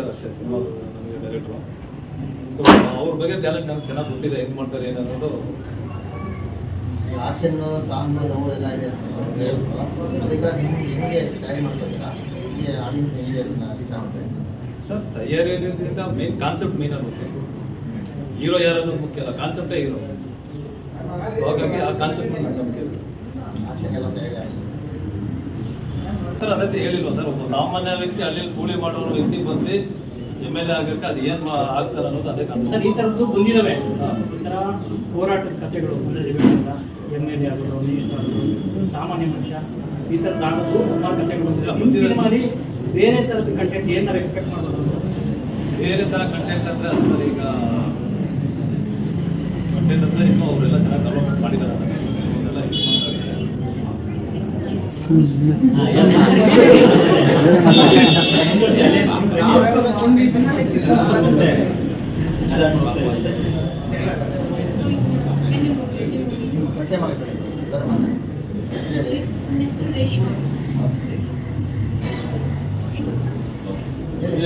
ಹೇಳಿದಾರೆ ಅಷ್ಟೇ ಸಿನಿಮಾ ನನಗೆ ಡೈರೆಕ್ಟ್ರು ಸೊ ಅವ್ರ ಬಗ್ಗೆ ಟ್ಯಾಲೆಂಟ್ ನಮ್ಗೆ ಚೆನ್ನಾಗಿ ಗೊತ್ತಿದೆ ಹೆಂಗೆ ಮಾಡ್ತಾರೆ ಏನು ಅನ್ನೋದು. ಆಕ್ಷನ್ ಸಾಂಗ್ ಎಲ್ಲ ಇದೆ ಅದಕ್ಕೆ ನಿಮ್ಗೆ ಹೆಂಗೆ ತಯಾರಿ ಮಾಡ್ತಿದ್ದೀರಾ ಹೆಂಗೆ ಆಡಿಯನ್ಸ್ ಹೆಂಗೆ ರೀಚ್ ಆಗುತ್ತೆ? ಸರ್ ತಯಾರಿ ಅನ್ನೋದ್ರಿಂದ ಮೇನ್ ಕಾನ್ಸೆಪ್ಟ್ ಮೇನ್ ಅಲ್ವಾ ಸರ್ ಹೀರೋ ಯಾರು ಅನ್ನೋದು ಮುಖ್ಯ ಅಲ್ಲ ಕಾನ್ಸೆಪ್ಟೇ ಹೀರೋ ಹಾಗಾಗಿ ಆ ಕಾನ್ಸೆಪ್ಟ್ ನಮ್ಗೆ. ಆಕ್ಷನ್ ಎಲ್ಲ ತಯಾರಿ ಆಗಿದೆ. ಸರ್ ಅದೇ ಹೇಳಿಲ್ವಾ ಸರ್ ಒಬ್ಬ ಸಾಮಾನ್ಯ ವ್ಯಕ್ತಿ ಅಲ್ಲಿ ಕೂಲಿ ಮಾಡೋ ವ್ಯಕ್ತಿ ಬಂದು ಎಂ ಎಲ್ ಎ ಆಗಕ್ಕೆ ಅದು ಏನು ಆಗ್ತಾರೆ ಅನ್ನೋದು ಅದೇ ಸರ್ ಈ ಥರದ್ದು ಬಂದಿದ್ದಾವೆ ಈ ಥರ ಹೋರಾಟದ ಕಥೆಗಳು ಅಂದರೆ ಎಂ ಎಲ್ ಎ ಆಗೋದು ಮಿನಿಸ್ಟರ್ ಆಗೋದು ಸಾಮಾನ್ಯ ಮನುಷ್ಯ. ಈ ತರ ಆಗೋದು ಸುಮಾರು ಕಥೆಗಳು ಬಂದಿದೆ ಸಿನಿಮಾಲಿ ಬೇರೆ ಥರದ ಕಂಟೆಂಟ್ ಏನಾರು ಎಕ್ಸ್ಪೆಕ್ಟ್ ಮಾಡ್ಬೋದು ಬೇರೆ ಥರ ಕಂಟೆಂಟ್ ಅಂದರೆ ಅದು ಸರ್ ಈಗ ಕಂಟೆಂಟ್ ಅಂದರೆ ಇನ್ನೂ ಅವರೆಲ್ಲ ಚೆನ್ನಾಗಿ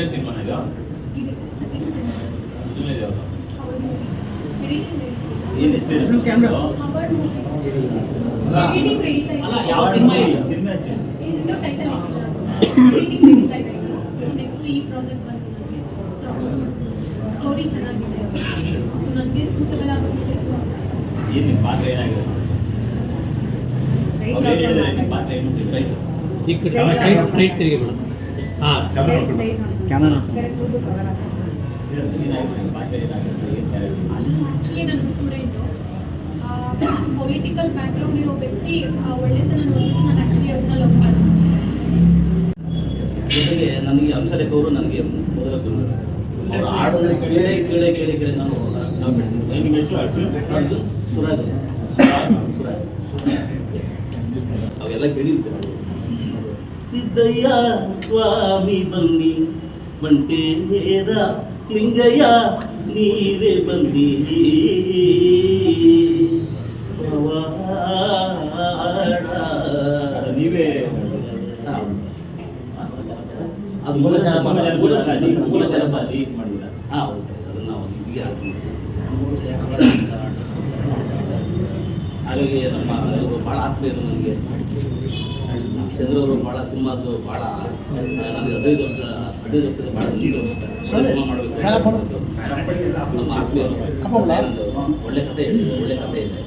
ಸಿನಿಮಾನ ಇದು ಇದು ಸೆಕೆಂಡ್ ಸಿನಿಮಾ ನೆಕ್ಸ್ಟ್ ಈ ಪ್ರಾಜೆಕ್ಟ್ ಬಂತು ನನಗೆ ಸ್ಟೋರಿ ಚೆನ್ನಾಗಿದೆ. ಸೊ ನನಗೆ ಸೂಟಬಲ್ ಆಗುತ್ತೆ ಏನ್ ಪಾತ್ರ ಏನಾಗಿದೆ? ಪಾತ್ರ ಏನು? ಡಿಫ್ರೆಂಟ್ ಸ್ಟ್ರೈಟ್ ತಿರುಗಿ ಮೇಡಮ್ ಹಾಂ ಕ್ಯಾಮರಾ ನಿಮ್ ಪಾತ್ರ ಏನಾಗಿದೆ ಏನ್ character? ಆ್ಯಕ್ಚುಲಿ ನನ್ನ ಸ್ಟೂಡೆಂಟು ಪೊಲಿಟಿಕಲ್ ಬ್ಯಾಕ್ಗ್ರೌಂಡ್ ಇರೋ ವ್ಯಕ್ತಿ ಆ ಒಳ್ಳೆತನ ನೋಡಿದ್ರೆ ನಾನು ಆ್ಯಕ್ಚುಲಿ ಅವ್ರನ್ನ ಲವ್ ಮಾಡ್ತೀನಿ. ಜೊತೆಗೆ ನನಗೆ ಹಂಸಲೇಖ ಅವರು ನನಗೆ ಮೊದಲ ಗುರು. ಅವ್ರು ಹಾಡೋದನ್ನ ಕೇಳಿ ಕೇಳಿ ಕೇಳಿ ಕೇಳಿ ನಾನು? ನಂದು ಸುರಾಜ್. ಸುರಾಜ್ ಅವೆಲ್ಲ ಕೇಳಿದ್ದೆ ಸಿದ್ದಯ್ಯ ಸ್ವಾಮಿ ಬನ್ನಿ ಮಂಟೇರ ಲಿಂಗಯ್ಯ ನೀರೇ ಬಂದಿ ಅದು ಮೂಲ ಇದು ಮಾಡಿಲ್ಲ ಹಾ ಹೌದು ಅದನ್ನ ನಾವು ಇಲ್ಲಿಗೆ ಹಾಕ್ತೀವಿ. ಹಾಗಾಗಿ ನಮ್ಮ ಇವರು ಭಾಳ ಆತ್ಮೀಯರು ನನಗೆ ಚಂದ್ರ ಅವರು ಭಾಳ ಸಿನಿಮಾದ್ದು ಭಾಳ ನನಗೆ ಹದಿನೈದು ವರ್ಷ ಹದಿನೈದು ವರ್ಷದ ಭಾಳ ನೀರು ಸಿನಿಮಾ ಮಾಡಬೇಕು ನಮ್ಮ ಆತ್ಮೀಯರು ಒಳ್ಳೆ ಕಥೆ ಒಳ್ಳೆ ಕಥೆ ಇದೆ.